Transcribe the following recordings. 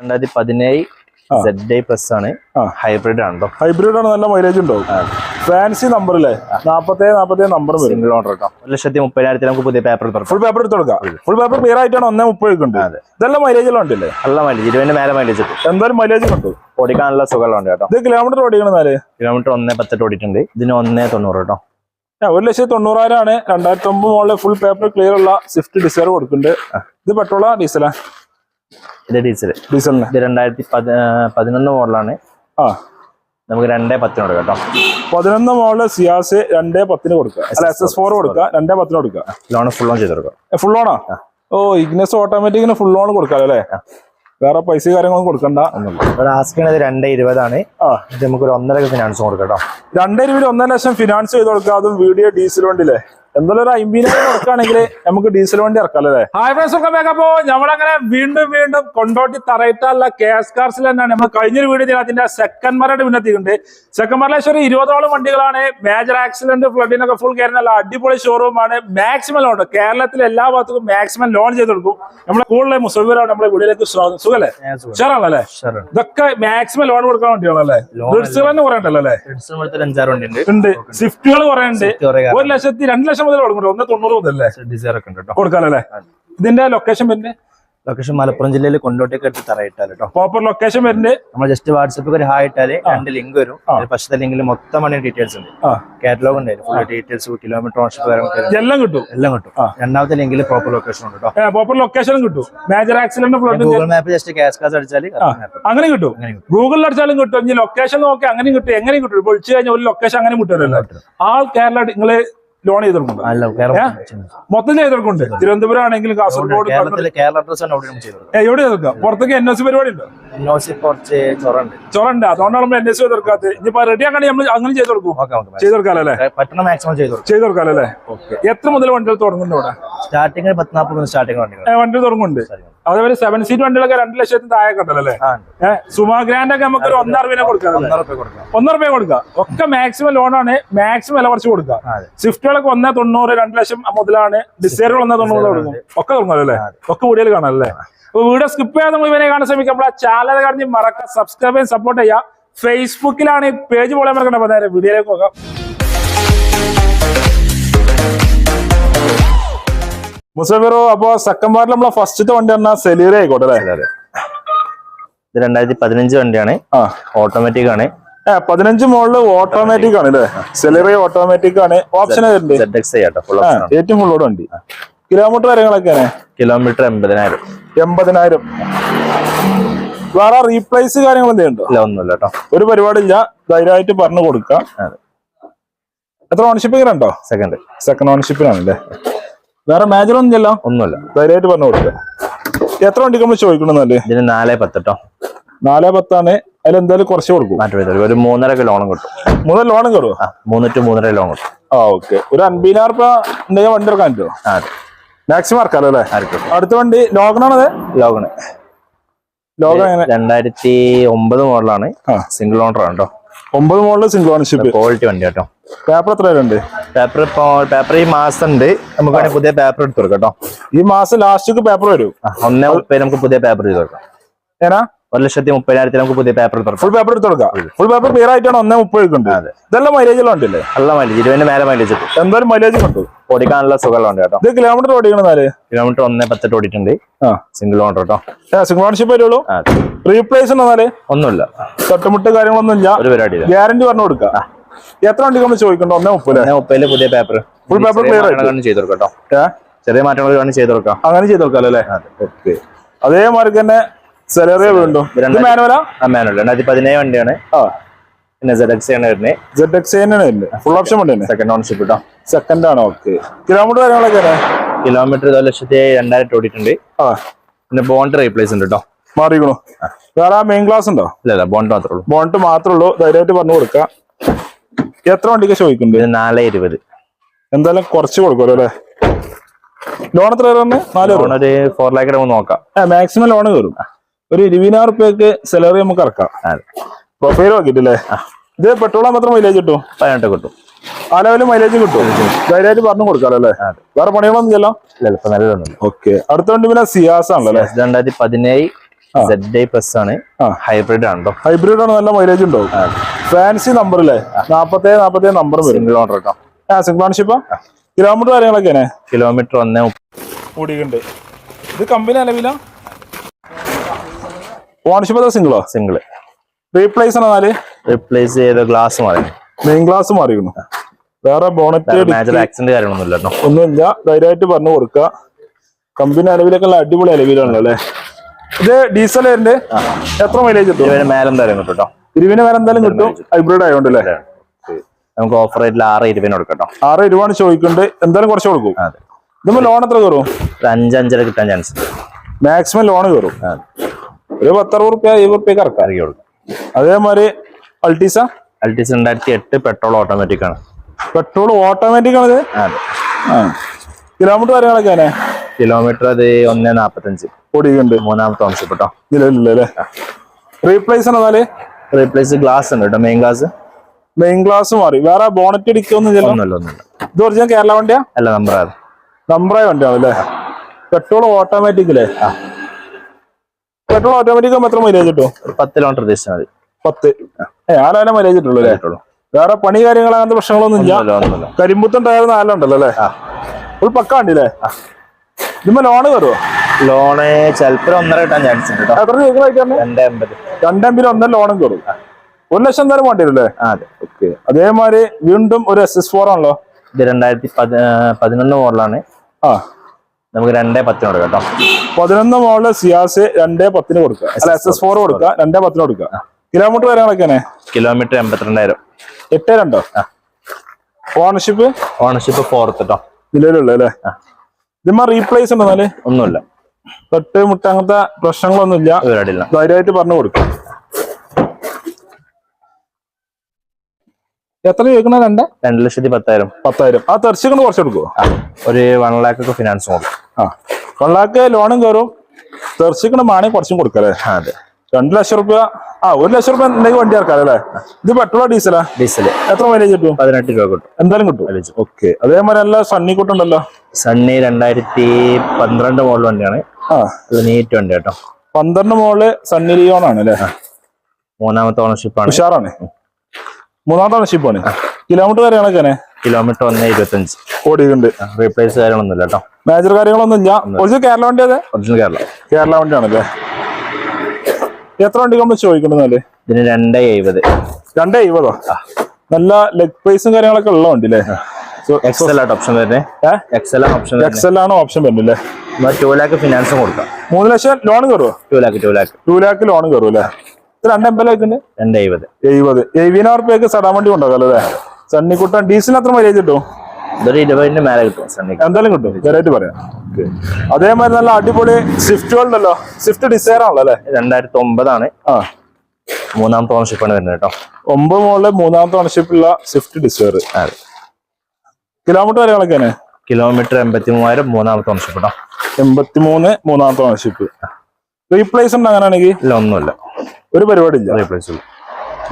രണ്ടായിരത്തി പതിനേഴ് പ്ലസ് ആണ്. ഹൈബ്രിഡ് ആണ് ഹൈബ്രിഡ് ആണ് നല്ല മൈലേജ് ഉണ്ടോ? ഫാൻസി നമ്പർ അല്ലേ നാപ്പത്തേഴ് നാപ്പത്തേഴ് നമ്പർ സിംഗിൾ ഓണർ കേട്ടോ ഒരു ലക്ഷത്തി മുപ്പതിനായിരത്തി നമുക്ക് പുതിയ പേപ്പർ ഫുൾ പേപ്പർ എടുത്ത് കൊടുക്കാം. ഫുൾ പേപ്പർ ക്ലിയർ ആയിട്ടാണ് ഒന്നേ മുപ്പത് ഇതെല്ലാം മൈലേജ് ഉണ്ടല്ലേ? നല്ല മൈലേജ് ഇരുപതിന് മേലെ മൈലേജ് എന്തായാലും മൈലേജ് കണ്ടു ഓടിക്കാനുള്ള സുഖമുണ്ട് കേട്ടോ. ഇത് കിലോമീറ്റർ ഓടിക്കണെന്നാൽ കിലോമീറ്റർ ഒന്നേ പത്തെട്ട് ഓടിയിട്ടുണ്ട്. ഇതിന് ഒന്നേ തൊണ്ണൂറ് കേട്ടോ ഒരു ലക്ഷത്തി തൊണ്ണൂറായിരമാണ് രണ്ടായിരത്തി ഒമ്പത് ഫുൾ പേപ്പർ ക്ലിയർ ഉള്ള സ്വിഫ്റ്റ് ഡിസൈർ കൊടുക്കുന്നുണ്ട്. ഇത് പെട്രോളാ ഡീസലാ ഇത് ഡീസൽ ഡീസലിന്? ഇത് രണ്ടായിരത്തി പതിനൊന്ന് മോഡലാണ്. ആ. നമുക്ക് രണ്ടേ പത്തിനോട് കേട്ടോ. പതിനൊന്ന് മോഡൽ സിയാസ് രണ്ടേ പത്തിന് കൊടുക്കുക. അല്ല എസ് എസ് ഫോർ കൊടുക്കുക. രണ്ടേ പത്തിന് കൊടുക്കുക. ലോൺ ഫുൾ ഓൺ ചെയ്ത് കൊടുക്കാം. ഫുൾ ഓണാ ഓ ഇഗ്നസ് ഓട്ടോമാറ്റിക്കിന് ഫുൾ ഓൺ കൊടുക്കാലോ അല്ലേ? വേറെ പൈസ കാര്യങ്ങളൊന്നും കൊടുക്കണ്ട. ഒരു ആസ്കിനത് രണ്ടേ ഇരുപതാണ്. നമുക്ക് ഒരു ഒന്നര ഫിനാൻസ് കൊടുക്കാം രണ്ടേ ഇരുപത് ഒന്നര ലക്ഷം ഫിനാൻസ് ചെയ്ത് കൊടുക്കുക. അതും വീഡിയോ ഡീസൽ വണ്ടിയില്ലേ എന്തായാലും ഒരു അമ്പതിനായിരം ഇറക്കുകയാണെങ്കിൽ നമുക്ക് ഡീസൽ വണ്ടി ഇറക്കാം അല്ലേ ഹായ് ഫ്രണ്ട്സ് ഒക്കെ വേഗപ്പോ നമ്മളങ്ങനെ വീണ്ടും വീണ്ടും കൊണ്ടോട്ടി തറയിട്ടുള്ള കെ എസ് കാർസിൽ തന്നെയാണ്. നമ്മൾ കഴിഞ്ഞൊരു വീഡിയോ അതിന്റെ സെക്കൻഡ് മരയുടെ മുന്നെത്തിയിട്ടുണ്ട് സെക്കൻഡ് മരലേശ്വരം ഒരു ഇരുപതോളം വണ്ടികളാണ്. മേജർ ആക്സിഡന്റ് ഫ്ലഡിനൊക്കെ ഫുൾ കയറുന്ന നല്ല അടിപൊളി ഷോറൂമാണ് മാക്സിമം ലോൺ കേരളത്തിലെ എല്ലാ ഭാഗത്തും മാക്സിമം ലോൺ ചെയ്ത് കൊടുക്കും. നമ്മളെ കൂടുതൽ മുസഫിറാണ് നമ്മളെ വീടിലേക്ക് സ്വാഗതം. സുഖല്ലേ? ചേറാണല്ലേ ഇതൊക്കെ മാക്സിമം ലോൺ കൊടുക്കാൻ വേണ്ടിയാണല്ലേ? ബ്രിഡ്സുകൾ തന്നെ അല്ലേ? ഉണ്ട്. സ്വിഫ്റ്റുകൾ കുറേ ഉണ്ട് ഒരു ലക്ഷത്തി രണ്ട് ലക്ഷം മുതൽ തുടങ്ങും ഒന്ന് തൊണ്ണൂറ് മുതലല്ലേ? ഡിസൈർ ഒക്കെ ഉണ്ട് കേട്ടോ. കൊടുക്കാനല്ലേ ഇതിന്റെ ലൊക്കേഷൻ പിന്നെ ലൊക്കേഷൻ മലപ്പുറം ജില്ലയിൽ കൊണ്ടോട്ടേക്ക് എടുത്ത് തറയിട്ടാൽ കേട്ടോ. പ്രോപ്പർ ലൊക്കേഷൻ വരുന്നത്? നമ്മൾ ജസ്റ്റ് വാട്സപ്പിൽ ഒരു ഹായ് ഇട്ടാൽ രണ്ട് ലിങ്ക് വരും. പക്ഷേ ഫസ്റ്റത്തെ ലിങ്കിൽ മൊത്തം വണ്ടി ഡീറ്റെയിൽസ് ഉണ്ട്. കാറ്റലോഗ് ഉണ്ട് ഫുൾ ഡീറ്റെയിൽസ് കിലോമീറ്റർ ഓൺഷിപ്പ് എല്ലാം കിട്ടും. എല്ലാം കിട്ടും. രണ്ടാമത്തെ ലിങ്കിൽ പ്രോപ്പർ ലൊക്കേഷൻ ഉണ്ട് കേട്ടോ. പ്രോപ്പർ ലൊക്കേഷനും കിട്ടും. Major accident Google map just cash കാസ് അടിച്ചാൽ അങ്ങനെ കിട്ടും. അങ്ങനെ. ഗൂഗിളിൽ അടിച്ചാലും കിട്ടും. ഇനി ലൊക്കേഷൻ നോക്കി അങ്ങനെയും കിട്ടും എങ്ങനെയും കിട്ടും. വിളിച്ചു കഴിഞ്ഞാൽ ഒരു ലൊക്കേഷൻ അങ്ങനെ കിട്ടുമല്ലോ ആൾ കേരള നിങ്ങൾ ലോൺ ചെയ്ത് മൊത്തം ചെയ്ത് കൊടുക്കുന്നുണ്ട് തിരുവനന്തപുരം ആണെങ്കിലും കാസർഗോഡ് എവിടെ ചെയ്ത് പുറത്തേക്ക് എൻ എസ് പരിപാടി ഉണ്ടോ ചൊറുണ്ട് അതുകൊണ്ടാണ് നമ്മൾ എൻ എസ് സി കൊടുക്കാത്തത് ഇനിയിപ്പോ റെഡി ആക്കാണെങ്കിൽ നമ്മൾ അങ്ങനെ ചെയ്ത് കൊടുക്കും. ചെയ്ത് കൊടുക്കാല്ലേ മാക്സിമം ചെയ്ത് കൊടുക്കും. ചെയ്ത് കൊടുക്കാലോ അല്ലേ? എത്ര മുതൽ വണ്ടികൾ തുടങ്ങുന്നുണ്ട് ഇവിടെ? സ്റ്റാർട്ടിംഗ് പത്ത് സ്റ്റാർട്ടിംഗ് വണ്ടികൾ. വണ്ടി തുടങ്ങുന്നുണ്ട്. അതേപോലെ സെവൻ സീറ്റ് വണ്ടികളൊക്കെ രണ്ട് ലക്ഷത്തിന് താഴെ ആ. ഏഹ് സുമാ ഗ്രാൻഡ് ഒക്കെ നമുക്ക് ഒരു ഒന്നര രൂപ കൊടുക്കാം ഒന്നര രൂപ കൊടുക്കാം. ഒക്കെ മാക്സിമം ലോണാണ് മാക്സിമം വില കുറച്ച് കൊടുക്കാം. ആ, അതെ. സ്വിഫ്റ്റുകളൊക്കെ ഒന്നേ തൊണ്ണൂറ് രണ്ട് ലക്ഷം മുതലാണ്. ഡിസൈറുകൾ ഒന്നേ തൊണ്ണൂറ് കൊടുക്കും. ഒക്കെ തുടങ്ങുമല്ലോ അല്ലേ? ഒക്കെ കൂടുതൽ കാണാം അല്ലേ? അപ്പൊ വീഡിയോ സ്കിപ്പ് ചെയ്യാതെ നമ്മൾ ഇവനെ കാണാൻ ശ്രമിക്കാം. നമ്മളെ ചാനൽ കാണിച്ച് മറക്കാം സബ്സ്ക്രൈബ് ചെയ്യാൻ സപ്പോർട്ട് ചെയ്യാം ഫേസ്ബുക്കിലാണ് ഈ പേജ് പോലെ മറക്കണ്ട. വീഡിയോയിലേക്ക് പോകാം. മുസഫിറോ അപ്പൊ സെക്കൻഡ് പാർട്ടിൽ നമ്മളെ ഫസ്റ്റത്തെ വണ്ടി പറഞ്ഞാൽ സെലീറ ആയിക്കോട്ടെ അല്ലേ? ഇത് രണ്ടായിരത്തി പതിനഞ്ച് വണ്ടിയാണ്. ആ. ഓട്ടോമാറ്റിക് ആണ്. പതിനഞ്ച് മോളിൽ ഓട്ടോമാറ്റിക് ആണ് അല്ലേ? സെലറി ഓട്ടോമാറ്റിക് ആണ്. ഓപ്ഷൻ ഏറ്റവും ഫുള്ളോട് വണ്ടി. കിലോമീറ്റർ കാര്യങ്ങളൊക്കെയാണ് കിലോമീറ്റർ എൺപതിനായിരം. എൺപതിനായിരം. വേറെ റീപ്ലേസ് കാര്യങ്ങൾ എന്തെങ്കിലും ഉണ്ടോ? ഇല്ല ഒന്നുമില്ല കേട്ടോ ഒരു പരിപാടിയില്ല. ധൈര്യമായിട്ട് പറഞ്ഞു കൊടുക്കാം. എത്ര ഓണർഷിപ്പ് ഉണ്ടോ? സെക്കൻഡ് സെക്കൻഡ് ഓൺഷിപ്പിനാണ് ഓണർഷിപ്പിനാണല്ലേ വേറെ മേജർ ഒന്നും ഇല്ലല്ലോ? ഒന്നുമില്ല. ധൈര്യമായിട്ട് പറഞ്ഞു കൊടുക്കാം. എത്ര വണ്ടിക്ക് നമ്മൾ ചോദിക്കണമെന്നല്ലേ ഇതിന് നാലേ പത്ത് കേട്ടോ നാലേ പത്താണ്. അതിൽ എന്തായാലും കുറച്ച് കൊടുക്കും. മാറ്റം ഒരു മൂന്നര ലോണും കിട്ടും. മൂന്നര ലോണും കിട്ടും മൂന്ന് ടു മൂന്നര ലോൺ കിട്ടും. ആ ഓക്കെ. ഒരു അൻപതിനായിരം രൂപ ഉണ്ടെങ്കിൽ വണ്ടി എടുക്കാൻ പറ്റുമോ മാക്സിമം ഇറക്കാലോ അല്ലേ? ആർക്കും അടുത്ത വണ്ടി ലോകണാണത് ലോഗണ് ലോകം എങ്ങനെ? രണ്ടായിരത്തി ഒമ്പത് മോഡലാണ് സിംഗിൾ ഓണർ ആണ് കേട്ടോ ഒമ്പത് മോഡൽ സിംഗിൾ ഓണർഷിപ്പ് ക്വാളിറ്റി വണ്ടി കേട്ടോ പേപ്പർ എത്ര ഉണ്ട് പേപ്പർ ഇപ്പോ പേപ്പർ ഈ മാസം ഉണ്ട് നമുക്ക് വേണമെങ്കിൽ പുതിയ പേപ്പർ എടുത്തു കൊടുക്കാം കേട്ടോ ഈ മാസം ലാസ്റ്റ് പേപ്പർ വരും. ആ, ഒന്നേ മുപ്പത് നമുക്ക് പുതിയ പേപ്പർ ചെയ്ത് കൊടുക്കാം. ഏനാ ഒരു ലക്ഷത്തി മുപ്പതിനായിരത്തിൽ നമുക്ക് പുതിയ പേപ്പർ എടുത്തു കൊടുക്കാം. ഫുൾ പേപ്പർ എടുത്ത് കൊടുക്കാം. ഫുൾ പേപ്പർ ക്ലിയർ ആയിട്ടാണ് ഒന്നേ മുപ്പത് അതെ. ഇതെല്ലാം മൈലേജ് ഉണ്ടല്ലേ? നല്ല മൈലേജ് ഇരുപതിന് മേലെ മൈലേജ് കിട്ടും. എന്തായാലും മൈലേജ് കിട്ടും. ഓടിക്കാനുള്ള സുഖമുണ്ട് കേട്ടോ. ഇത് കിലോമീറ്റർ ഓടിക്കണെന്നാൽ കിലോമീറ്റർ ഒന്നേ പത്തെട്ട് ഓടിയിട്ടുണ്ട്. ആ. സിംഗിൾ ഓണർ കേട്ടോ സിംഗിൾ ഓണർഷിപ്പ് വരുള്ളൂ? ആ, റീപ്ലേസ് ഉണ്ടെന്നാൽ ഒന്നുമില്ല. തൊട്ടുമുട്ട് കാര്യങ്ങളൊന്നും ഇല്ല ഒരു പരിപാടി ഗ്യാരണ്ടി പറഞ്ഞു കൊടുക്കാം എത്ര വണ്ടി നമ്മൾ ചോദിക്കണ്ടോ? ഒന്നേ മുപ്പത് മുപ്പതിൽ പുതിയ പേപ്പർ ഫുൾ പേപ്പർ ക്ലിയർ ആയിട്ട്. ചെയ്ത് കൊടുക്കട്ടോ. ചെറിയ മാറ്റങ്ങൾ കാണും ചെയ്ത് കൊടുക്കാം. അങ്ങനെ ചെയ്ത് കൊടുക്കാം അല്ലേ? ഓക്കെ അതേമാതിരി തന്നെ സെലറിയ വീണ്ടും. മാനുവലാ മാനുവൽ രണ്ടായിരത്തി പതിനേഴ് വണ്ടിയാണ്. പിന്നെ സെഡ് എക്സ് ആണ് വരുന്നത് സെഡ് എക്സ് തന്നെ ഫുൾ ഓപ്ഷൻ വണ്ടി സെക്കൻഡ് ഓൺഷിപ്പ് കേട്ടോ സെക്കൻഡ് ആണ് ഓക്കെ കിലോമീറ്റർ കാര്യങ്ങളൊക്കെ കിലോമീറ്റർ ഒരു ലക്ഷത്തി രണ്ടായിരം ഓടിയിട്ടുണ്ട്. ആ. പിന്നെ ബോണ്ട് റീപ്ലേസ് ഉണ്ട് കേട്ടോ മാറിക്കണോ വേറെ മെയിൻ ക്ലാസ് ഉണ്ടോ? ഇല്ല ഇല്ല ബോണ്ട് മാത്രമേ ഉള്ളൂ. ബോണ്ട് മാത്രമേ ഉള്ളൂ. ധൈര്യമായിട്ട് പറഞ്ഞു കൊടുക്കാം. എത്ര വണ്ടിക്ക് ചോദിക്കുന്നുണ്ട് നാലേ ഇരുപത്. എന്തായാലും കുറച്ച് കൊടുക്കുമല്ലോ അല്ലേ? ലോൺ എത്ര ലോൺ ഒരു ഫോർ ലാക്ക് നോക്കാം. മാക്സിമം ലോൺ കയറും. ഒരു ഇരുപതിനായിരം റുപ്യക്ക് സാലറി നമുക്ക് ഇറക്കാം. പ്രൊഫൈൽ നോക്കിട്ടില്ലേ ഇത് പെട്രോൾ മാത്രം മൈലേജ് കിട്ടും? പതിനെട്ട് കിട്ടും. ആ ലെവലിൽ മൈലേജ് കിട്ടും. ധൈര്യമായിട്ട് പറഞ്ഞു കൊടുക്കാലോ അല്ലേ. വേറെ പണികളൊന്നും ഇല്ല ഓക്കെ അടുത്ത വണ്ടി പിന്നെ സിയാസ് ആണല്ലോ രണ്ടായിരത്തി പതിനേഴ് സെഡ് പ്ലസ് ആണ്. ഹൈബ്രിഡ് ആണ് ഹൈബ്രിഡ് ആണ് നല്ല മൈലേജ് ഉണ്ടാവും. ഫാൻസി നമ്പർ അല്ലേ നാപ്പത്തേഴ് നാപ്പത്തേഴ് നമ്പർ വരും. കിലോമീറ്റർ കേട്ടോ ആ സിംഗ്ലാൺഷിപ്പ് കിലോമീറ്റർ കാര്യങ്ങളൊക്കെയാണ് കിലോമീറ്റർ ഒന്നേ കൂടിയിട്ടുണ്ട്. ഇത് കമ്പനി അലവില ഓണർഷിപ്പ് സിംഗിളോ സിംഗിൾ റീപ്ലേസ് ആണ് നാല്? റീപ്ലേസ് ചെയ്ത ഗ്ലാസ് മാറി. മെയിൻ ഗ്ലാസ് മാറിയിരുന്നു വേറെ ബോണറ്റ് ആക്സിഡന്റ് കാര്യങ്ങളൊന്നും ഇല്ല ഒന്നുമില്ല. ധൈര്യമായിട്ട് പറഞ്ഞു കൊടുക്കുക. കമ്പനി അലവിലൊക്കെ ഉള്ള അടിപൊളി അലവിലാണല്ലോ അല്ലേ? ഇത് ഡീസൽ വരുന്നുണ്ട് എത്ര മൈലേജ് ഇവർ മേലെന്തായാലും കിട്ടും കേട്ടോ ഇരുവിന് വേറെ എന്തായാലും കിട്ടും. ഹൈബ്രിഡ് ആയതുകൊണ്ട് അല്ലേ? നമുക്ക് ഓഫർ റേറ്റിൽ ആറ് ഇരുപതിന് കൊടുക്കട്ടോ. കേട്ടോ ആറ് ഇരുപതാണ് ചോദിക്കുന്നുണ്ട് എന്തായാലും കുറച്ച് കൊടുക്കും. ഇതുമ്പോൾ ലോൺ എത്ര കയറും? അഞ്ചര കിട്ടാൻ ചാൻസ് മാക്സിമം ലോൺ കയറും. ഒരു പത്തറുപത് റുപ്യ ഇരുപത് റുപ്യക്ക് ഇറക്കാം. ഇറക്കി കൊടുക്കാം. അതേമാതിരി അൾട്ടീസ അൾട്ടീസ രണ്ടായിരത്തി എട്ട് പെട്രോൾ ഓട്ടോമാറ്റിക് ആണ്. പെട്രോൾ ഓട്ടോമാറ്റിക് ആണ് അതെ. കിലോമീറ്റർ കാര്യങ്ങളൊക്കെ കിലോമീറ്റർ അത് ഒന്ന് നാപ്പത്തഞ്ച്. ഓടിക്കുന്നുണ്ട്. മൂന്നാമത്തെ ഓൺഷിപ്പ് കേട്ടോ ഇല്ല അല്ലേ റീപ്ലേസ് ആണ് എന്നാൽ? റീപ്ലേസ് ഗ്ലാസ് ഉണ്ട് കേട്ടോ മെയിൻ ഗ്ലാസ് മെയിൻ ഗ്ലാസ് മാറി. വേറെ ബോണറ്റ് അടിക്കൊന്നും ചില ഒന്നുമില്ല ഒന്നുമില്ല. ഇത് ഒറിജിനൽ കേരള വണ്ടിയാ? അല്ല നമ്പർ അത്. നമ്പറായ വണ്ടിയാണ് അല്ലേ? പെട്രോൾ ഓട്ടോമാറ്റിക് അല്ലേ പെട്രോൾ ഓട്ടോമാറ്റിക് എത്ര മൈലേജ് കിട്ടും? പത്ത് കിലോമീറ്റർ ഉദ്ദേശിച്ചാൽ മതി. പത്ത്. ആരായാലും മൈലേജ് കിട്ടുള്ളൂ അല്ലേ? വേറെ പണി കാര്യങ്ങൾ അങ്ങനത്തെ പ്രശ്നങ്ങളൊന്നും ഇല്ല. കരിമ്പുത്തും ടയർ നാലുണ്ടല്ലോ അല്ലേ? ഫുൾ ഒരു പക്ക ഇതിമ്മ ലോണ് കയറുമോ ലോണ് ചിലപ്പോൾ ഒന്നര കിട്ടാൻ ചാൻസ് ഉണ്ട് എത്ര രണ്ട് രണ്ടമ്പിൽ ഒന്നര ലോണും കയറും ഒരു ലക്ഷം എന്തായാലും വേണ്ടി വരും അല്ലേ അതെ. ഓക്കെ. അതേമാതിരി വീണ്ടും ഒരു എസ് എസ് ഫോർ ആണല്ലോ? ഇത് രണ്ടായിരത്തി പതിനൊന്ന് മോഡലാണ്. ആ. നമുക്ക് രണ്ടേ പത്തിന് കൊടുക്കാം കേട്ടോ പതിനൊന്ന് മോഡൽ സിയാസ് രണ്ടേ പത്തിന് കൊടുക്കുക. അല്ല എസ് എസ് ഫോർ കൊടുക്കുക രണ്ടേ പത്തിന് കൊടുക്കുക. കിലോമീറ്റർ കാര്യങ്ങളൊക്കെയാണ് കിലോമീറ്റർ എൺപത്തിരണ്ടായിരം. എട്ട് രണ്ടോ? ഓണർഷിപ്പ് ഓണർഷിപ്പ് ഫോർത്ത് കേട്ടോ നിലവിലുള്ള അല്ലേ ഇതിമ്മ റീപ്ലേസ് ഉണ്ടോ എന്നാൽ ഒന്നുമില്ല. തൊട്ട് മുട്ട അങ്ങനത്തെ പ്രശ്നങ്ങളൊന്നുമില്ല. ധൈര്യമായിട്ട് പറഞ്ഞു കൊടുക്കും. എത്ര ചോദിക്കണ രണ്ട്? രണ്ട് ലക്ഷത്തി പത്തായിരം. പത്തായിരം. ആ തെർച്ച കൊണ്ട് കുറച്ച് കൊടുക്കുമോ ഒരു വൺ ലാക്ക് ഒക്കെ ഫിനാൻസ് കൊടുക്കും. ആ. ലാക്ക് ലോണും കയറും തെർച്ചിക്കണ മാണി കുറച്ചും കൊടുക്കല്ലേ അതെ. രണ്ട് ലക്ഷം റുപ്യ. ആ ഒരു ലക്ഷം റുപ്യ എന്തെങ്കിലും വണ്ടി ഇറക്കാം അല്ലേ? ഇത് പെട്രോളോ ഡീസലാ ഡീസൽ എത്ര മൈലേജ് കിട്ടും? പതിനെട്ട് രൂപ കിട്ടും. എന്തായാലും കിട്ടും. ഓക്കെ അതേമാതിരി നല്ല സണ്ണി കുട്ടുണ്ടല്ലോ സണ്ണി രണ്ടായിരത്തി പന്ത്രണ്ട് മോഡൽ വണ്ടിയാണ്. ആ. നീറ്റ് വണ്ടി കേട്ടോ. പന്ത്രണ്ട് മോഡൽ സണ്ണി ലിയോൺ ആണ് അല്ലേ? മൂന്നാമത്തെ ഓണർഷിപ്പ് ആണ്. ഉഷാറാണ്. മൂന്നാമത്തെ ഓണർഷിപ്പ് ആണ്. കിലോമീറ്റർ കാര്യങ്ങളൊക്കെ കിലോമീറ്റർ ഒന്ന് ഇരുപത്തഞ്ച്. ഓടിയിട്ടുണ്ട്. റീപ്ലേസ് കാര്യങ്ങളൊന്നുമില്ല കേട്ടോ. മേജർ കാര്യങ്ങളൊന്നും ഇല്ല. ഒറിജിനൽ കേരള വണ്ടി അതെ? ഒറിജിനൽ കേരള കേരള വണ്ടിയാണല്ലേ എത്ര വണ്ടി നമ്മൾ ചോദിക്കണ്ടെന്നാൽ ഇതിന് രണ്ടേ എഴുപത്. രണ്ടേ എഴുപതോ? നല്ല ലെഗ് പ്രൈസും കാര്യങ്ങളൊക്കെ ഉള്ള വണ്ടി അല്ലേ? ആണ് ഓപ്ഷൻ അല്ലേ ടു ലാക്ക് ഫിനാൻസും കൊടുക്കാം. മൂന്ന് ലക്ഷം loan കയറുമോ two lakh two lakh two lakh loan കയറും അല്ലേ രണ്ട് എൺപതിലേക്കുണ്ട് രണ്ട് എഴുപത്. എഴുപത്. എഴുപതിനായിരം റുപ്യക്ക് സടാൻ വണ്ടി കൊണ്ടുപോകാം അല്ലേ? സണ്ണിക്കുട്ടൻ ഡീസലിന് അത്ര മൈലേജ് കിട്ടും ഇതൊരു ഇരുപതിന്റെ മേലെ കിട്ടും എന്തായാലും കിട്ടും. നേരായിട്ട് പറയാം. അതേമാതിരി നല്ല അടിപൊളി സ്വിഫ്റ്റ് ഉണ്ടല്ലോ. സ്വിഫ്റ്റ് ഡിസൈർ ആണല്ലോ അല്ലേ? രണ്ടായിരത്തി ഒമ്പതാണ് ആ. മൂന്നാമത്തെ ഓണർഷിപ്പാണ് വരുന്നത് കേട്ടോ. ഒമ്പത് മുകളിൽ മൂന്നാമത്തെ ഓണർഷിപ്പുള്ള സ്വിഫ്റ്റ് ഡിസൈർ അതെ. കിലോമീറ്റർ വരെ കണക്കാണ് കിലോമീറ്റർ എൺപത്തി മൂവായിരം മൂന്നാമത്തെ ഓണർഷിപ്പ് കേട്ടോ എൺപത്തി മൂന്ന് മൂന്നാമത്തെ ഓണർഷിപ്പ് റീപ്ലേസ് ഉണ്ട് അങ്ങനെയാണെങ്കിൽ ഇല്ല ഒന്നുമില്ല. ഒരു പരിപാടി ഇല്ല. റീപ്ലേസ് ഇല്ല.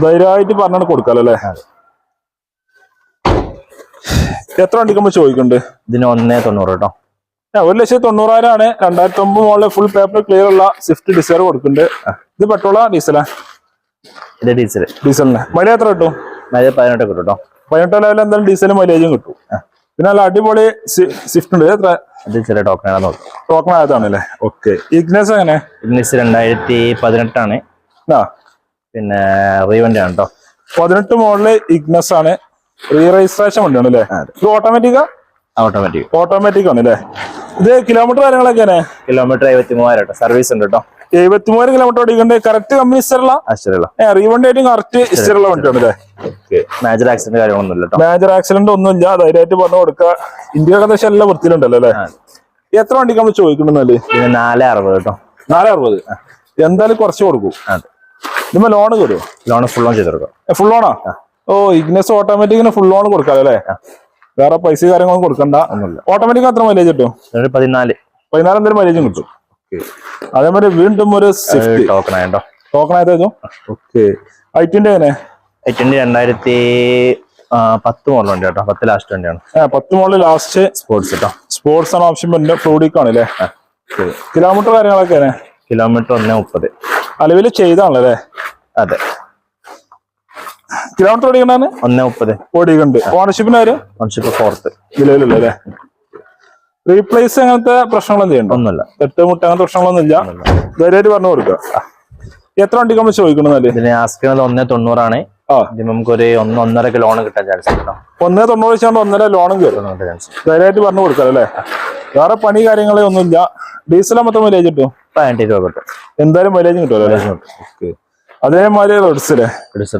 ധൈര്യമായിട്ട് പറഞ്ഞാണ് കൊടുക്കാലോ അല്ലേ? എത്ര വണ്ടിക്കുമ്പോ ചോദിക്കുന്നുണ്ട്? ഇതിന് ഒന്നേ തൊണ്ണൂറ് കേട്ടോ ഒരു ലക്ഷത്തി തൊണ്ണൂറായിരം ആണ് രണ്ടായിരത്തി ഒമ്പത് മുകളിൽ ഫുൾ പേപ്പർ ക്ലിയർ ഉള്ള സ്വിഫ്റ്റ് ഡിസൈർ കൊടുക്കുന്നുണ്ട്. ഇത് പെട്രോളാ ഡീസലാ? ഇത് ഡീസൽ ഡീസലിന്. മഴ എത്ര കിട്ടും? മഴ പതിനെട്ട് കിട്ടും കേട്ടോ പതിനെട്ട് ലെവലിൽ എന്തായാലും ഡീസലും മൈലേജും കിട്ടും. പിന്നെ നല്ല അടിപൊളി സ്വിഫ്റ്റ് ഉണ്ട്. എത്ര? ചെറിയ നോക്കാം ടോക്കൺ ആയതാണല്ലേ? ഓക്കെ ഇഗ്നസ് എങ്ങനെ? ഇഗ്നസ് രണ്ടായിരത്തി പതിനെട്ടാണ്. ആ. പിന്നെ റീവന്റെ ആണ് കേട്ടോ പതിനെട്ട് മോഡൽ ഇഗ്നസ് ആണ്. റീ രജിസ്ട്രേഷൻ വണ്ടിയാണ് അല്ലേ? ഇത് ഓട്ടോമാറ്റിക്കാ ഓട്ടോമാറ്റിക് ഓട്ടോമാറ്റിക് ആണ് അല്ലേ? ഇത് കിലോമീറ്റർ കാര്യങ്ങളൊക്കെ കിലോമീറ്റർ എഴുപത്തി മൂവായിരം കേട്ടോ സർവീസ് ഉണ്ട് കേട്ടോ എഴുപത്തി മൂവായിരം കിലോമീറ്റർ ഓടിക്കണ്ട് കറക്റ്റ് കമ്പനി ആശ്ചര്യമുള്ള റീവണ്ടി ആയിട്ടും കറക്റ്റ് ഇസ്റ്ററുള്ള വണ്ടിയാണ് അല്ലേ മേജർ ആക്സിഡന്റ് കാര്യങ്ങളൊന്നും ഇല്ല കേട്ടോ മേജർ ആക്സിഡന്റ് ഒന്നുമില്ല. ധൈര്യമായിട്ട് പറഞ്ഞു കൊടുക്കുക. ഇന്ത്യ ഏകദേശം എല്ലാം വൃത്തിയിലുണ്ടല്ലോ അല്ലേ? എത്ര വണ്ടിക്ക് നമ്മൾ ചോദിക്കണമെന്നാൽ ഇതിന് നാല് അറുപത് കേട്ടോ നാല് അറുപത്. എന്തായാലും കുറച്ച് കൊടുക്കും. ഇതുമ്പോ ലോൺ തരൂ ലോൺ ഫുൾ ഓൺ ചെയ്ത് കൊടുക്കാം. ഫുൾ ലോണാ ഓ ഇഗ്നസ് ഓട്ടോമാറ്റിക്കിന് ഫുൾ ഓൺ കൊടുക്കാം അല്ലേ? വേറെ പൈസ കാര്യങ്ങളൊന്നും കൊടുക്കണ്ട. ഒന്നുമില്ല. ഓട്ടോമാറ്റിക് എത്ര മൈലേജ് കിട്ടും? പതിനാല്. പതിനാല് എന്തെങ്കിലും മൈലേജും കിട്ടും. അതേമാതിരി വീണ്ടും ഒരു സിഫ്റ്റ് ടോക്കൺ ആയിട്ടോ? ടോക്കൺ ആയതോ ഓക്കെ ഐറ്റിന്റെ തന്നെ? ഐറ്റിന്റെ രണ്ടായിരത്തി പത്ത് മോഡൽ വണ്ടി കേട്ടോ. പത്ത് ലാസ്റ്റ് വണ്ടിയാണ്. പത്ത് മോഡൽ ലാസ്റ്റ് സ്പോർട്സ് കേട്ടോ സ്പോർട്സ് ആണ് ഓപ്ഷൻ വരുന്നത്. ഫ്ലൂഡിക് ആണ് അല്ലേ? കിലോമീറ്റർ കാര്യങ്ങളൊക്കെ കിലോമീറ്റർ ഒന്ന് മുപ്പത്. അലവിൽ ചെയ്താണല്ലേ അതെ. കിലോമീറ്റർ ഓടിക്കണ്ടാണ് ഒന്ന് മുപ്പത്. ഓടിക്കുന്നുണ്ട് ഓണർഷിപ്പിന് ആര്? ഓണർഷിപ്പ് ഫോർത്ത് നിലവിലുള്ള അല്ലേ? റീപ്ലേസ് അങ്ങനത്തെ പ്രശ്നങ്ങളൊന്നും ചെയ്യണ്ട ഒന്നല്ല തെട്ട് മുട്ട അങ്ങനത്തെ പ്രശ്നങ്ങളൊന്നും ഇല്ല. ധൈര്യമായിട്ട് പറഞ്ഞു കൊടുക്കുക. എത്ര വണ്ടിക്ക് നമ്മൾ ചോദിക്കണമെന്നല്ലേ ഇതിന് ഒന്നേ തൊണ്ണൂറാണ്. നമുക്കൊരു ഒന്ന് ഒന്നരക്ക് ലോൺ കിട്ടാൻ ചാൻസ് ഒന്നേ തൊണ്ണൂറ് വെച്ചാൽ ഒന്നര ലോണും കയറും. ധൈര്യമായിട്ട് പറഞ്ഞു കൊടുക്കാം അല്ലേ? വേറെ പണി കാര്യങ്ങളെ ഒന്നുമില്ല ഡീസൽ മൊത്തം മൈലേജ് കിട്ടും പതിനെട്ട് രൂപ കിട്ടും. എന്തായാലും മൈലേജ് കിട്ടുമല്ലോ? ഓക്കെ അതേമാതിരി റിഡ്സ് അല്ലേ റിഡ്സ്.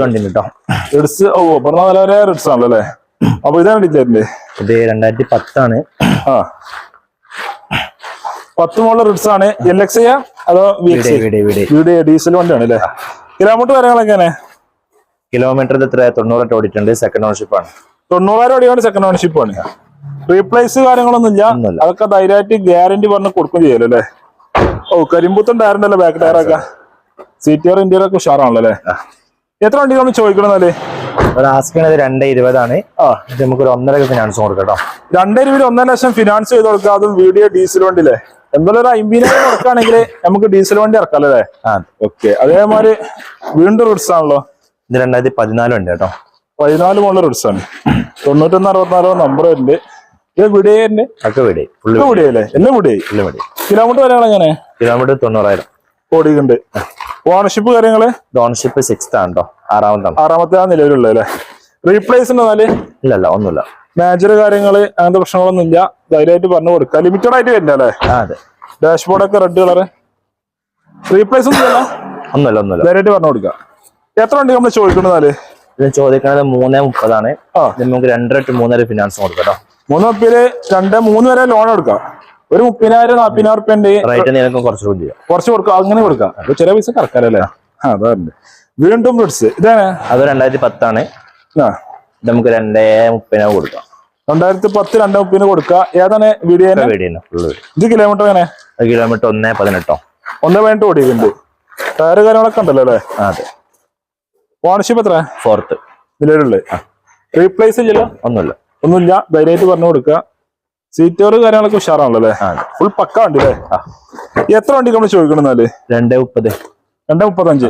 വണ്ടി കേട്ടോ. റെഡ്സ് ഓ പറഞ്ഞ പോലെ വരെ ആണല്ലോ അല്ലേ? അപ്പൊ ഇതാണ് ഡിറ്റൈലിന്റെ ഇത് രണ്ടായിരത്തി പത്താണ് ആ. പത്ത് മോളിൽ റിഡ്സ് ആണ് എൽ എക്സ് അതോ ഡീസൽ വണ്ടിയാണ് അല്ലേ? കിലോമീറ്റർ കാര്യങ്ങളൊക്കെ എങ്ങനെ? കിലോമീറ്റർ എത്ര തൊണ്ണൂറ് ഓടിയിട്ടുണ്ട്. സെക്കൻഡ് ഓണർഷിപ്പ് ആണ്. തൊണ്ണൂറായിരം ഓടിയാണ് സെക്കൻഡ് ഓണർഷിപ്പ് ആണ്. റീപ്ലേസ് കാര്യങ്ങളൊന്നും ഇല്ല അതൊക്കെ ധൈര്യമായിട്ട് ഗ്യാരണ്ടി പറഞ്ഞ് കൊടുക്കും ചെയ്യല്ലോ അല്ലേ? ഓ കരിമ്പൂത്തൻ ടയറിന്റെ ബാക്ക് ടയറൊക്കെ സീറ്റിയർ ഇന്ത്യർ ഒക്കെ ഉഷാറാണല്ലോ അല്ലേ? എത്ര വണ്ടികൾ നമ്മൾ ഒരു ആസ്കിനത് രണ്ട് ഇരുപതാണ്. ആ ഇത് നമുക്കൊരു ഒന്നര ഫിനാൻസ് കൊടുക്കാം കേട്ടോ രണ്ടേ ഇരുപത് ഒന്നര ലക്ഷം ഫിനാൻസ് ചെയ്ത് കൊടുക്കുക. അതും വീഡിയോ ഡീസൽ വണ്ടിയില്ലേ എന്തായാലും ഒരു അമ്പതിനായിരം ഇറക്കുകയാണെങ്കിൽ നമുക്ക് ഡീസൽ വണ്ടി ഇറക്കാം അല്ലേ? ആ. ഓക്കെ അതേമാതിരി വീണ്ടും റിഡ്സ് ആണല്ലോ. ഇത് രണ്ടായിരത്തി പതിനാല് ഉണ്ട് കേട്ടോ പതിനാല് മുകളിൽ റിഡ്സ് ആണ്. തൊണ്ണൂറ്റൊന്ന് അറുപത്തിനാലോ നമ്പർ ഉണ്ട് ഇത് എന്നെ ഒക്കെ വീട് ഫുള്ള് ഇത് വിടിയല്ലേ എല്ലാം വിടിയേ ഫുള്ള് വിടിയേ കിലോമീറ്റർ വരെയാണ് അങ്ങനെ കിലോമീറ്റർ തൊണ്ണൂറായിരം. ഓടിക്കുന്നുണ്ട് ഓണർഷിപ്പ് കാര്യങ്ങൾ? ഓണർഷിപ്പ് സിക്സ് ആണ് കേട്ടോ ആറാമത്താണ്. ആറാമത്തെ ആ നിലവിലുള്ള അല്ലേ? റീപ്ലേസ് ഉണ്ടെന്നാൽ ഇല്ലല്ല ഇല്ല ഒന്നുമില്ല. മേജർ കാര്യങ്ങൾ അങ്ങനത്തെ പ്രശ്നങ്ങളൊന്നും ഇല്ല ധൈര്യമായിട്ട് പറഞ്ഞു കൊടുക്കുക. ലിമിറ്റഡ് ആയിട്ട് വരുന്ന അല്ലേ? അതെ. ഡാഷ്ബോർഡ് ഒക്കെ റെഡ് കളറ് റീപ്ലേസ് ഒന്നുമില്ല ഒന്നുമില്ല ഒന്നുമില്ല. ധൈര്യമായിട്ട് പറഞ്ഞു കൊടുക്കുക. എത്ര ഉണ്ട് നമ്മൾ ചോദിക്കണമെന്നാൽ ഇത് ചോദിക്കുന്നത് മൂന്നേ മുപ്പതാണ്. നമുക്ക് രണ്ടര ടു മൂന്നര ഫിനാൻസ് കൊടുക്കാം കേട്ടോ മൂന്ന് മുപ്പതിൽ രണ്ട് മൂന്ന് വരെ ലോൺ എടുക്കാം. ഒരു മുപ്പതിനായിരം നാപ്പതിനായിരം റുപ്യ ഉണ്ട്. റേറ്റ് നിനക്കും കുറച്ച് കൊടുക്കുക കുറച്ച് കൊടുക്കുക അങ്ങനെ കൊടുക്കാം. അപ്പൊ ചെറിയ പൈസ കറക്കാലല്ലേ ആ അതാണ് വീണ്ടും ബ്രിഡ്സ് ഇതാണ്. അത് രണ്ടായിരത്തി പത്താണ്. ആ. നമുക്ക് രണ്ടേ മുപ്പതിനാവും കൊടുക്കാം. രണ്ടായിരത്തി പത്ത് രണ്ടേ മുപ്പതിന് കൊടുക്കുക ഏതാണ് വീഡിയോ ഇത് കിലോമീറ്റർ എങ്ങനെ കിലോമീറ്റർ ഒന്നേ പതിനെട്ടോ. ഒന്നേ പതിനെട്ട് ഓടിയിട്ടുണ്ട്. ടയർ കാര്യങ്ങളൊക്കെ ഉണ്ടല്ലോ അല്ലേ? അതെ. ഓണർഷിപ്പ് എത്ര ഫോർത്ത് നിലവിലുള്ളത് റീപ്ലേസ് ഇല്ലല്ലോ ഒന്നുമില്ല. ഒന്നുമില്ല. ധൈര്യമായിട്ട് പറഞ്ഞു കൊടുക്കുക. സീറ്റോറ് കാര്യങ്ങളൊക്കെ ഉഷാറാണല്ലോ അല്ലേ? ഫുൾ പക്ക വണ്ടി അല്ലേ? എത്ര വണ്ടി നമ്മൾ ചോദിക്കണമെന്നാൽ രണ്ടേ മുപ്പത്. രണ്ടേ മുപ്പത്തഞ്ച്.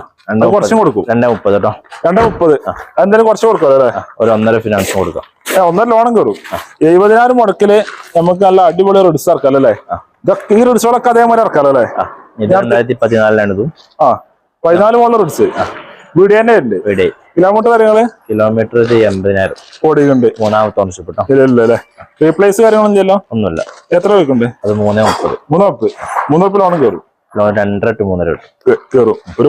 കുറച്ചും കൊടുക്കും. രണ്ടേ മുപ്പത് കേട്ടോ. രണ്ടേ മുപ്പത്. എന്തായാലും കുറച്ച് കൊടുക്കും അല്ലേ? ഒരു ഒന്നര ഫിനാൻസ് കൊടുക്കാം. ഒന്നര ലോണും കയറും എഴുപതിനായിരം മുടക്കിൽ നമുക്ക് നല്ല അടിപൊളി റിഡ്സ് ഇറക്കാലോ അല്ലേ? ഇതൊക്കെ ഈ റിഡ്സുകളൊക്കെ അതേമാതിരി ഇറക്കാലോ അല്ലേ? രണ്ടായിരത്തി പതിനാലിലാണ് ഇതും ആ പതിനാല് മോളിൽ റിഡ്സ് വീഡിയോ തന്നെ ഉണ്ട് വീട്. കിലോമീറ്റർ കാര്യങ്ങൾ? കിലോമീറ്റർ ഇത് എൺപതിനായിരം. ഓടിയിട്ടുണ്ട്. മൂന്നാമത്തെ ഓണർഷിപ്പ് ഇല്ലല്ലോ അല്ലേ? റീപ്ലേസ് കാര്യങ്ങളൊന്നും ചെയ്യല്ലോ ഒന്നുമില്ല. എത്ര വെക്കുന്നുണ്ട് അത് മൂന്നേ മുപ്പത്. മൂന്നപ്പ് മുപ്പത് ലോണും കയറും. ലോൺ രണ്ടര ടു മൂന്നര കയറും. ഒരു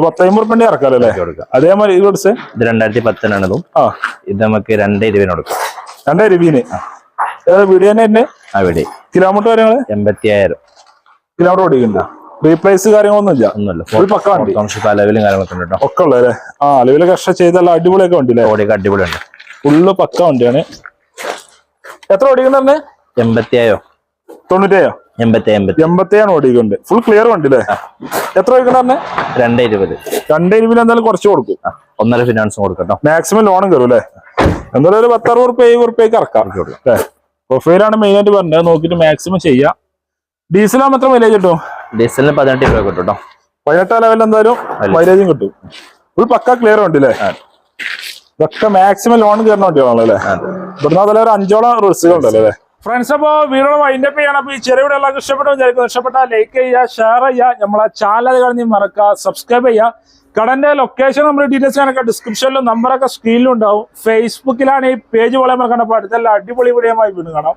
ഇറക്കാലോ അല്ലേ കൊടുക്കാം അതേമാതിരി ഈ റിഡ്സ് ഇത് രണ്ടായിരത്തി പത്തിനാണതും ആ. ഇത് നമുക്ക് രണ്ടേ ഇരുപതിന് കൊടുക്കാം. രണ്ടേ രൂപീന് വീട് തന്നെ ഉണ്ട് ആ വീട്. കിലോമീറ്റർ കാര്യങ്ങൾ? എൺപത്തിയായിരം. കിലോമീറ്റർ ഓടിക്കുന്നുണ്ട് റീപ്ലേസ് കാര്യങ്ങളൊന്നുമില്ല. ഒന്നുമില്ല. അലവിലും കാര്യങ്ങളൊക്കെ ഉണ്ട് കേട്ടോ. ഒക്കെ ഉള്ളു ആ അലവിലെ കഷ്ട ചെയ്തല്ല അടിപൊളിയൊക്കെ വണ്ടി അല്ലേ ഓടിയൊക്കെ അടിപൊളിയുണ്ട് ഫുള്ള് പക്ക വണ്ടിയാണ്. എത്ര ഓടിക്കുന്നുണ്ട് എൺപത്തിയായോ? തൊണ്ണൂറ്റേയോ എൺപത്തിയാണ് ഓടിക്കുന്നുണ്ട്. ഫുൾ ക്ലിയർ വണ്ടി അല്ലേ എത്ര ഓടിക്കണേ രണ്ടേ ഇരുപത്. രണ്ടേ ഇരുപതിൽ എന്തായാലും കുറച്ച് കൊടുക്കും. ഒന്നര ഫിനാൻസും കൊടുക്കട്ടോ. മാക്സിമം ലോണും കയറും അല്ലേ? എന്തായാലും ഒരു പത്തറുപത് റുപ്യ ഏഴ് റുപ്യക്ക് ഇറക്കാം. പ്രൊഫൈലാണ് മെയിൻ ആയിട്ട് പറഞ്ഞത്. നോക്കിയിട്ട് മാക്സിമം ചെയ്യാം. ഡീസലാകുമ്പോൾ എത്ര മൈലേജ് കിട്ടും? ഡീസലിന് പതിനെട്ട് രൂപ കിട്ടും കേട്ടോ പതിനെട്ട് ലെവലിൽ എന്തായാലും മൈലേജും കിട്ടും. ഫുൾ പക്ക ക്ലിയർ വണ്ടി അല്ലേ ആ. ഇതൊക്കെ മാക്സിമം ലോൺ കയറുന്ന വണ്ടികളാണല്ലോ അല്ലേ? അതെ ഇവിടുന്ന് അതിലെ ഒരു അഞ്ചോളം റിസ്കുകൾ ഉണ്ടല്ലോ അല്ലേ? ഫ്രണ്ട്സ് അപ്പോ വീഡിയോ വൈൻഡപ്പ് ചെയ്യണം. അപ്പൊ ഈ ചെറിയ വീഡിയോ എല്ലാവർക്കും ഇഷ്ടപ്പെട്ടു വിചാരിക്കുന്നു. ഇഷ്ടപ്പെട്ടാൽ ലൈക്ക് ചെയ്യുക ഷെയർ ചെയ്യുക. നമ്മളെ ചാനൽ കഴിഞ്ഞ് മറക്കുക സബ്സ്ക്രൈബ് ചെയ്യുക. കടന്റെ ലൊക്കേഷൻ നമ്മൾ ഡീറ്റെയിൽസ് ഞാനൊക്കെ ഡിസ്ക്രിപ്ഷനിലും നമ്പറൊക്കെ സ്ക്രീനിലും ഉണ്ടാവും. ഫേസ്ബുക്കിലാണ് ഈ പേജ് പോലെ മറക്കണം അപ്പൊ അടുത്തെല്ലാം അടിപൊളി വീഡിയോ വീണ്ടും കാണാം.